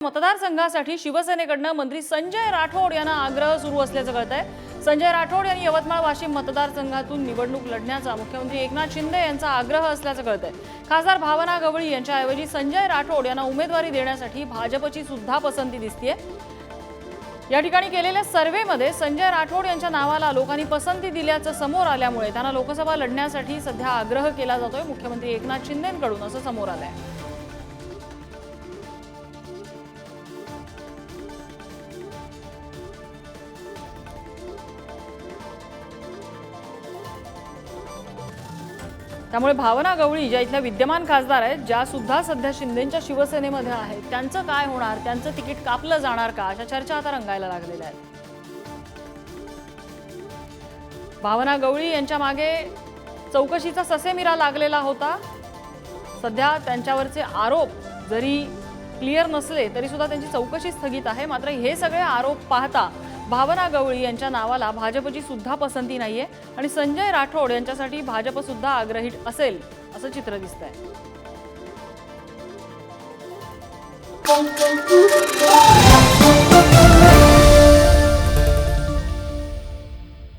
मतदारसंघासाठी शिवसेनेकडनं मंत्री संजय राठोड यांना आग्रह सुरू असल्याचं कळत आहे संजय राठोड यांनी यवतमाळ वाशिम मतदारसंघातून निवडणूक लढण्याचा मुख्यमंत्री एकनाथ शिंदे यांचा आग्रह असल्याचं कळत आहे खासदार भावना गवळी यांच्याऐवजी संजय राठोड यांना उमेदवारी देण्यासाठी भाजपची सुद्धा पसंती दिसतीये. या ठिकाणी केलेल्या सर्व्हेमध्ये संजय राठोड यांच्या नावाला लोकांनी पसंती दिल्याचं समोर आल्यामुळे त्यांना लोकसभा लढण्यासाठी सध्या आग्रह केला जातोय मुख्यमंत्री एकनाथ शिंदेकडून असं समोर आलंय. त्यामुळे भावना गवळी ज्या इथल्या विद्यमान खासदार आहेत ज्या सुद्धा सध्या शिंदेच्या शिवसेनेमध्ये आहेत त्यांचं काय होणार? त्यांचं तिकीट कापलं जाणार का? अशा चर्चा आता रंगायला लागलेल्या आहेत. भावना गवळी यांच्या मागे चौकशीचा ससेमिरा लागलेला होता. सध्या त्यांच्यावरचे आरोप जरी क्लिअर नसले तरी सुद्धा त्यांची चौकशी स्थगित आहे. मात्र हे सगळे आरोप पाहता भावना गवळी यांच्या नावाला भाजपची सुद्धा पसंती नाहीये आणि संजय राठोड यांच्यासाठी भाजप सुद्धा आग्रही असेल असं चित्र दिसतंय.